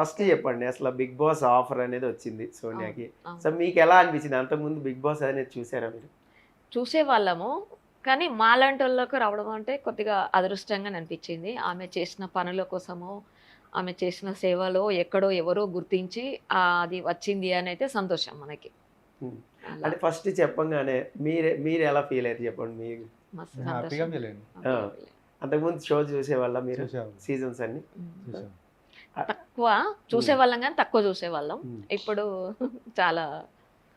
First చెప్పండి అసలు big boss offer అనేది వచ్చింది సోనియాకి. సో మీకు ఎలా అనిపించింది? అంతకుముందు బిగ్ బాస్ అనేది చూసారా మీరు? చూసేవాళ్ళము కానీ మాలాంటి వాళ్ళకు రావడం అంటే కొద్దిగా అదృష్టంగా అనిపించింది. ఆమె చేసిన పనుల కోసము ఆమె చేసిన సేవలో ఎక్కడో ఎవరో గుర్తించి అది వచ్చింది అని అయితే సంతోషం మనకి. అంటే ఫస్ట్ చెప్పంగానే మీరే మీరు ఎలా ఫీల్ అయ్యారు చెప్పండి మీరు అంతకుముందు షో చూసేవాళ్ళ మీరు? సీజన్స్ అన్ని? తక్కువ చూసేవాళ్ళం కానీ తక్కువ చూసేవాళ్ళం. ఇప్పుడు చాలా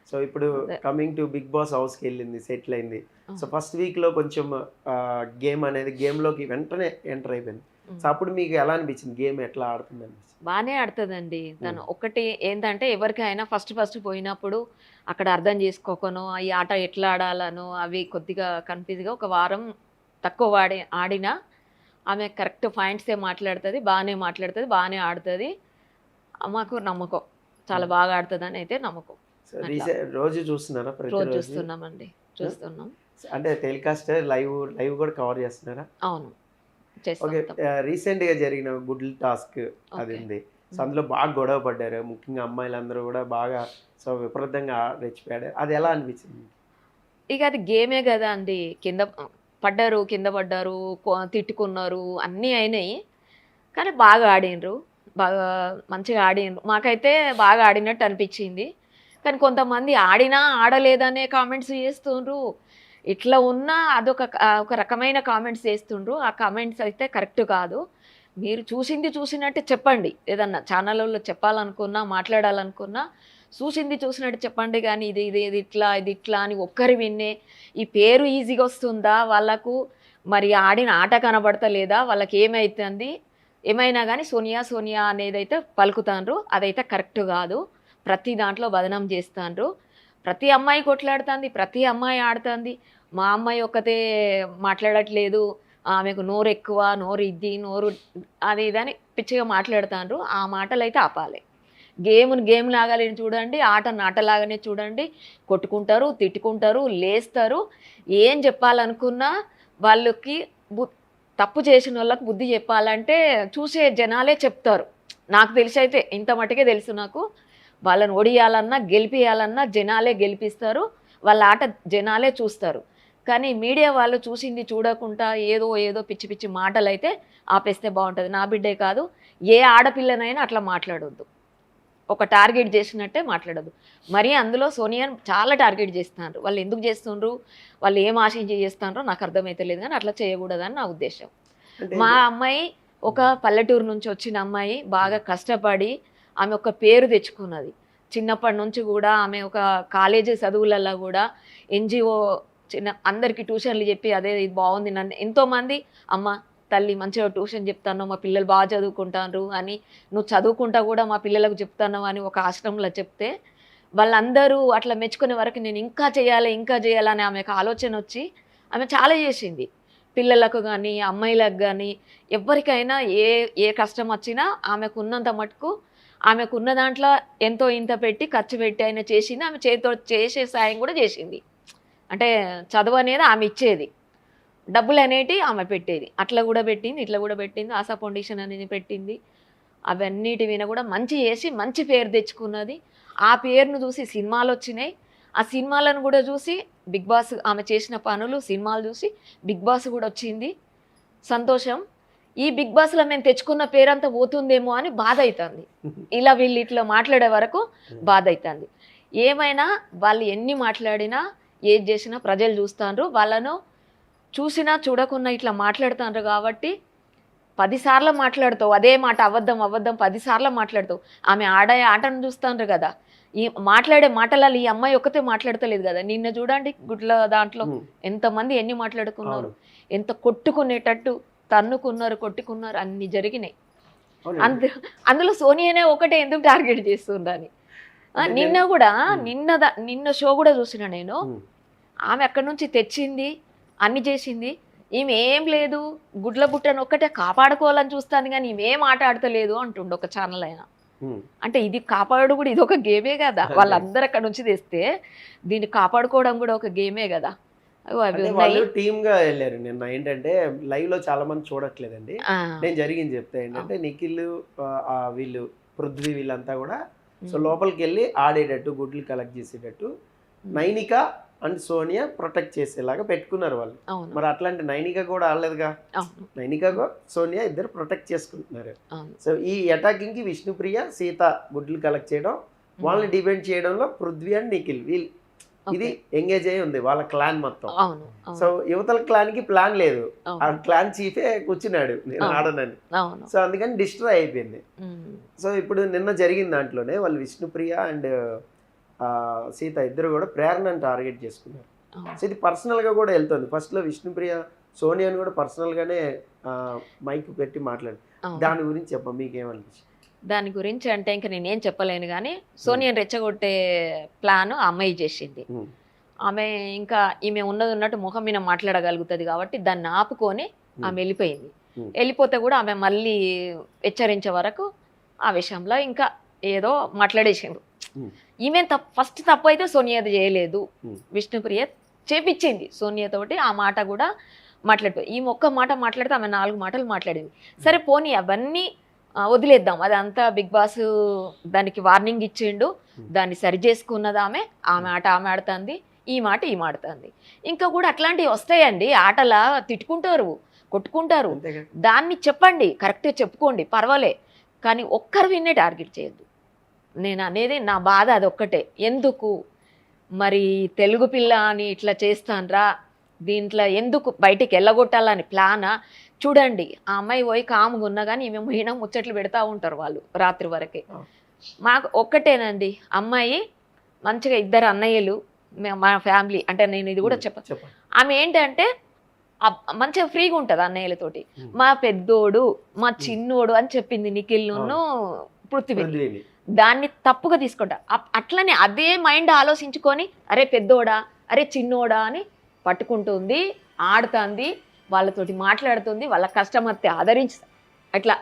సో ఇప్పుడు. కమింగ్ టు బిగ్ బాస్ హౌస్కి వెళ్ళింది సెటిల్ అయింది. సో ఫస్ట్ వీక్లో కొంచెం గేమ్ అనేది గేమ్లోకి వెంటనే ఎంటర్ అయిపోయింది. సో అప్పుడు మీకు ఎలా అనిపించింది గేమ్ ఎట్లా ఆడుతుంది అనిపించింది బాగానే ఆడుతుందండి తను. ఒకటి ఏంటంటే ఎవరికైనా ఫస్ట్ ఫస్ట్ పోయినప్పుడు అక్కడ అర్థం చేసుకోకనో ఈ ఆట ఎట్లా ఆడాలనో అవి కొద్దిగా కన్ఫ్యూజ్గా ఒక వారం తక్కువ వాడి ఆడినా ఆమె కరెక్ట్ పాయింట్సే మాట్లాడుతుంది బాగానే మాట్లాడుతుంది బాగానే ఆడుతుంది. మాకు నమ్మకం. చాలా బాగా ఆడుతుంది అని అయితే నమ్మకం. రోజు చూస్తున్నారా రోజు చూస్తున్నామండి. చూస్తున్నాం. అంటే టెలికాస్ట్ లైవ్ లైవ్ కూడా కవర్ చేస్తున్నారా? అవును. ఓకే రీసెంట్గా జరిగిన గుడ్ టాస్క్ అది. ఉంది. సో అందులో బాగా గొడవ పడ్డారు. ముఖ్యంగా అమ్మాయిలందరూ కూడా బాగా సో విపరీతంగా రెచ్చిపోయాడు అది ఎలా అనిపించింది? ఇక అది గేమే కదా అండి. కింద పడ్డారు కింద పడ్డారు తిట్టుకున్నారు అన్నీ అయినాయి. కానీ బాగా ఆడినరు బాగా మంచిగా ఆడినరు మాకైతే బాగా ఆడినట్టు అనిపించింది. కానీ కొంతమంది ఆడినా ఆడలేదనే కామెంట్స్ చేస్తుండ్రు. ఇట్లా ఉన్నా అదొక ఒక రకమైన కామెంట్స్ చేస్తుండ్రు. ఆ కామెంట్స్ అయితే కరెక్ట్ కాదు. మీరు చూసింది చూసినట్టు చెప్పండి. ఏదన్నా ఛానళ్ళలో చెప్పాలనుకున్నా మాట్లాడాలనుకున్నా చూసింది చూసినట్టు చెప్పండి కానీ ఇది ఇది ఇది ఇట్లా ఇది ఇట్లా అని ఒక్కరి విన్నే ఈ పేరు ఈజీగా వస్తుందా? వాళ్ళకు మరి ఆడిన ఆట కనబడతలేదా వాళ్ళకి ఏమైతుంది? ఏమైనా కానీ సోనియా సోనియా అనేది అయితే పలుకుతాండ్రు. అదైతే కరెక్ట్ కాదు. ప్రతి దాంట్లో బదనం చేస్తాండ్రు. ప్రతి అమ్మాయి కొట్లాడుతుంది ప్రతి అమ్మాయి ఆడుతుంది. మా అమ్మాయి ఒక్కతే మాట్లాడట్లేదు. ఆమెకు నోరు ఎక్కువ నోరు ఇది నోరు అది ఇది అని పిచ్చిగా మాట్లాడుతాండ్రు. ఆ మాటలు అయితే ఆపాలి. గేమ్ని గేమ్ లాగానే చూడండి ఆటను ఆటలాగానే చూడండి. కొట్టుకుంటారు తిట్టుకుంటారు లేస్తారు. ఏం చెప్పాలనుకున్నా వాళ్ళకి తప్పు చేసిన వాళ్ళకి బుద్ధి చెప్పాలంటే చూసే జనాలే చెప్తారు. నాకు తెలిసి అయితే ఇంత మటుకే తెలుసు నాకు. వాళ్ళని ఒడియాలన్నా గెలిపియాలన్నా జనాలే గెలిపిస్తారు. వాళ్ళ ఆట జనాలే చూస్తారు. కానీ మీడియా వాళ్ళు చూసింది చూడకుండా ఏదో ఏదో పిచ్చి పిచ్చి మాటలు అయితే ఆపేస్తే బాగుంటుంది. నా బిడ్డే కాదు. ఏ ఆడపిల్లనైనా అట్లా మాట్లాడొద్దు. ఒక టార్గెట్ చేసినట్టే మాట్లాడదు. మరి అందులో సోనియాని చాలా టార్గెట్ చేస్తున్నారు. వాళ్ళు ఎందుకు చేస్తుండ్రు? వాళ్ళు ఏం ఆశించి చేస్తున్నారో నాకు అర్థమైతే లేదు కానీ అట్లా చేయకూడదని నా ఉద్దేశం. మా అమ్మాయి ఒక పల్లెటూరు నుంచి వచ్చిన అమ్మాయి బాగా కష్టపడి ఆమె ఒక పేరు తెచ్చుకున్నది. చిన్నప్పటి నుంచి కూడా ఆమె ఒక కాలేజీ చదువులలో కూడా ఎన్జిఓ చిన్న అందరికీ ట్యూషన్లు చెప్పి అదే ఇది బాగుంది నన్ను. ఎంతోమంది అమ్మ తల్లి మంచిగా ట్యూషన్ చెప్తాను మా పిల్లలు బాగా చదువుకుంటారు అని నువ్వు చదువుకుంటా కూడా మా పిల్లలకు చెప్తాను అని ఒక ఆశ్రమంలో చెప్తే వాళ్ళందరూ అట్లా మెచ్చుకునే వరకు నేను ఇంకా చేయాలి ఇంకా చేయాలని ఆమెకు ఆలోచన వచ్చి ఆమె చాలా చేసింది. పిల్లలకు కానీ అమ్మాయిలకు కానీ ఎవరికైనా ఏ ఏ కష్టం వచ్చినా ఆమెకు ఉన్నంత మటుకు ఆమెకు ఉన్న దాంట్లో ఎంతో ఇంత పెట్టి ఖర్చు పెట్టి అయినా చేసింది ఆమె చేతితో చేసే సాయం కూడా చేసింది. అంటే చదువు అనేది ఆమె ఇచ్చేది. డబ్బులు అనేటి ఆమె పెట్టేది. అట్లా కూడా పెట్టింది ఇట్లా కూడా పెట్టింది ఆశా ఫౌండేషన్ అనేది పెట్టింది. అవన్నిటి మీద కూడా మంచి చేసి మంచి పేరు తెచ్చుకున్నది. ఆ పేరును చూసి సినిమాలు వచ్చినాయి. ఆ సినిమాలను కూడా చూసి బిగ్ బాస్ ఆమె చేసిన పనులు సినిమాలు చూసి బిగ్ బాస్ కూడా వచ్చింది. సంతోషం. ఈ బిగ్ బాస్లో మేము తెచ్చుకున్న పేరంతా పోతుందేమో అని బాధ అవుతుంది ఇలా వీళ్ళు ఇట్లా మాట్లాడే వరకు బాధ అవుతుంది ఏమైనా వాళ్ళు ఎన్ని మాట్లాడినా ఏది చేసినా ప్రజలు చూస్తారు వాళ్ళను చూసినా చూడకున్నా ఇట్లా మాట్లాడుతారు కాబట్టి పదిసార్లు మాట్లాడుతావు. అదే మాట అబద్ధం అబద్ధం పదిసార్లు మాట్లాడుతావు. ఆమె ఆడే ఆటను చూస్తాండ్రు కదా. ఈ మాట్లాడే మాటలలో ఈ అమ్మాయి ఒక్కతే మాట్లాడతలేదు కదా. నిన్న చూడండి గుడ్ల దాంట్లో ఎంతమంది ఎన్ని మాట్లాడుకున్నారు. ఎంత కొట్టుకునేటట్టు తన్నుకున్నారు కొట్టుకున్నారు అన్ని జరిగినాయి. అందు అందులో సోనియానే ఒకటే ఎందుకు టార్గెట్ చేస్తుందని. నిన్న కూడా. నిన్న నిన్న షో కూడా చూసిన నేను. ఆమె అక్కడి నుంచి తెచ్చింది అన్ని చేసింది. ఈమె ఏం లేదు. గుడ్ల బుట్టను ఒక్కటే కాపాడుకోవాలని చూస్తాను కానీ ఈమె ఏం ఆట ఆడతలేదు అంటుండు ఒక ఛానల్ అయినా. అంటే ఇది కాపాడు కూడా ఇది ఒక గేమే కదా. వాళ్ళందరూ అక్కడ నుంచి తెస్తే దీన్ని కాపాడుకోవడం కూడా ఒక గేమే కదా. వాళ్ళు టీమ్గా వెళ్ళారు నిన్న. ఏంటంటే లైవ్లో చాలా మంది చూడట్లేదండి. నేను జరిగింది చెప్తే ఏంటంటే నిఖిల్ వీళ్ళు పృథ్వీ వీళ్ళంతా కూడా సో. లోపలికి వెళ్ళి ఆడేటట్టు గుడ్లు కలెక్ట్ చేసేటట్టు నైనిక అండ్ సోనియా ప్రొటెక్ట్ చేసేలాగా పెట్టుకున్నారు వాళ్ళు. మరి అట్లాంటి నైనిక కూడా ఆడలేదుగా? నైనిక సోనియా ఇద్దరు ప్రొటెక్ట్ చేసుకుంటున్నారు. సో ఈ అటాకింగ్కి విష్ణుప్రియ సీత గుడ్లు కలెక్ట్ చేయడం వాళ్ళని డిపెండ్ చేయడంలో పృథ్వీ అండ్ నిఖిల్ వీళ్ళు ఇది ఎంగేజ్ అయి ఉంది వాళ్ళ క్లాన్ మొత్తం. సో యువతల క్లాన్కి ప్లాన్ లేదు. ఆ క్లాన్ చీఫే కూర్చున్నాడు నేను. ఆడనని. సో అందుకని డిస్ట్రాయ్ అయిపోయింది. సో ఇప్పుడు నిన్న జరిగిన దాంట్లోనే వాళ్ళు విష్ణుప్రియ అండ్ సీత ఇద్దరు కూడా ప్రేరణను టార్గెట్ చేసుకున్నారు. సో ఇది పర్సనల్గా కూడా వెళ్తుంది ఫస్ట్లో విష్ణుప్రియ సోనియాని కూడా పర్సనల్గానే మైక్ పెట్టి మాట్లాడి. దాని గురించి చెప్ప మీకేమనిపించింది దాని గురించి అంటే ఇంకా నేనేం చెప్పలేను కానీ సోనియాని రెచ్చగొట్టే ప్లాన్ అమ్మాయి చేసింది. ఆమె ఇంకా ఈమె ఉన్నది ఉన్నట్టు ముఖం మీద మాట్లాడగలుగుతుంది కాబట్టి దాన్ని ఆపుకొని ఆమె వెళ్ళిపోయింది. వెళ్ళిపోతే కూడా ఆమె మళ్ళీ హెచ్చరించే వరకు ఆ విషయంలో ఇంకా ఏదో మాట్లాడేసిండ్రు. ఈమె ఫస్ట్ తప్పు అయితే సోనియాది చేయలేదు. విష్ణుప్రియ చేపించింది సోనియాతోటి ఆ మాట కూడా మాట్లాడిపోయి ఈ ఒక్క మాట మాట్లాడితే ఆమె నాలుగు మాటలు మాట్లాడింది. సరే పోనీ అవన్నీ వదిలేద్దాం. అదంతా బిగ్ బాస్ దానికి వార్నింగ్ ఇచ్చిండు. దాన్ని సరి చేసుకున్నది ఆమె. ఆమె ఆట ఆమె ఆడుతుంది. ఈ మాట ఈ ఆడుతుంది. ఇంకా కూడా అట్లాంటివి వస్తాయండి. ఆటలా తిట్టుకుంటారు కొట్టుకుంటారు. దాన్ని చెప్పండి. కరెక్ట్గా చెప్పుకోండి. పర్వాలే. కానీ ఒక్కరు విన్నే టార్గెట్ చేయొద్దు. నేను అనేది నా బాధ అది ఒక్కటే ఎందుకు? మరి తెలుగు పిల్ల అని ఇట్లా చేస్తాన్రా? దీంట్లో ఎందుకు బయటికి వెళ్ళగొట్టాలని ప్లానా? చూడండి ఆ అమ్మాయి పోయి కాముగా ఉన్నా కానీ ఈమె పోయినా ముచ్చట్లు పెడతా ఉంటారు వాళ్ళు రాత్రి వరకే. మాకు ఒక్కటేనండి అమ్మాయి మంచిగా ఇద్దరు అన్నయ్యలు మే- ఫ్యామిలీ అంటే నేను ఇది కూడా చెప్ప ఆమె ఏంటంటే మంచిగా ఫ్రీగా ఉంటుంది అన్నయ్యలతోటి. మా పెద్దోడు మా చిన్నోడు అని చెప్పింది నిఖిల్ను పృథ్వీ దాన్ని తప్పుగా తీసుకుంటా. అప్- అట్లనే అదే మైండ్ ఆలోచించుకొని అరే పెద్దోడా అరే చిన్నోడా అని పట్టుకుంటుంది ఆడుతుంది వాళ్ళతోటి మాట్లాడుతుంది వాళ్ళ కష్టమర్తి ఆదరించి అట్లా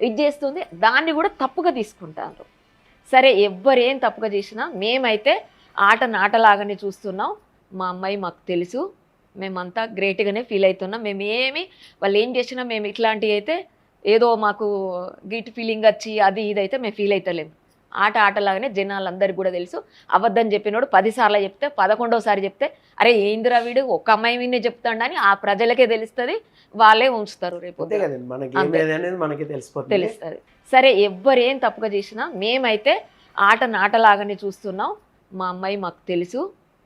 ఇది చేస్తుంది. దాన్ని కూడా తప్పుగా తీసుకుంటారు. సరే ఎవ్వరేం తప్పుగా చేసినా మేమైతే ఆట నాటలాగానే చూస్తున్నాం. మా అమ్మాయి మాకు తెలుసు. మేమంతా గ్రేట్గానే ఫీల్ అవుతున్నాం మేము ఏమి వాళ్ళు ఏం చేసినా మేము ఇట్లాంటివి అయితే ఏదో మాకు గిట్ ఫీలింగ్ వచ్చి అది ఇది అయితే మేము ఫీల్ అవుతలేము ఆట ఆటలాగానే జనాలందరికీ కూడా తెలుసు. అబద్ధం చెప్పినోడు పదిసార్లు చెప్తే పదకొండోసారి చెప్తే అరే ఏందిరా వీడు? ఒక అమ్మాయి విన్నే చెప్తాడని ఆ ప్రజలకే తెలుస్తుంది. వాళ్ళే ఉంచుతారు రేపు మనకి తెలిసిపోతుంది. తెలుస్తుంది. సరే ఎవ్వరేం తప్పుగా చేసినా మేమైతే ఆట నాటలాగానే చూస్తున్నాం. మా అమ్మాయి మాకు తెలుసు.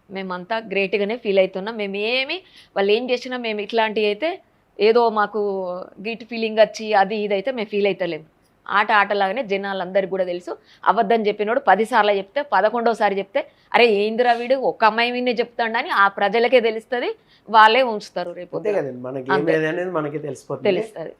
మేమంతా గ్రేట్గానే ఫీల్ అవుతున్నాం. మేము ఏమి వాళ్ళు ఏం చేసినా మేము ఇట్లాంటివి అయితే ఏదో మాకు గిట్ ఫీలింగ్ వచ్చి అది ఇది అయితే మేము ఫీల్ అవుతలేము ఆట ఆటలాగానే జనాలందరికీ కూడా తెలుసు. అబద్ధం చెప్పినోడు పదిసార్లు చెప్తే పదకొండోసారి చెప్తే అరే ఏందిరా వీడు? ఒక అమ్మాయి విన్నే చెప్తాడని ఆ ప్రజలకే తెలుస్తుంది. వాళ్ళే ఉంచుతారు రేపు మనకి తెలిసిపోతుంది. తెలుస్తుంది.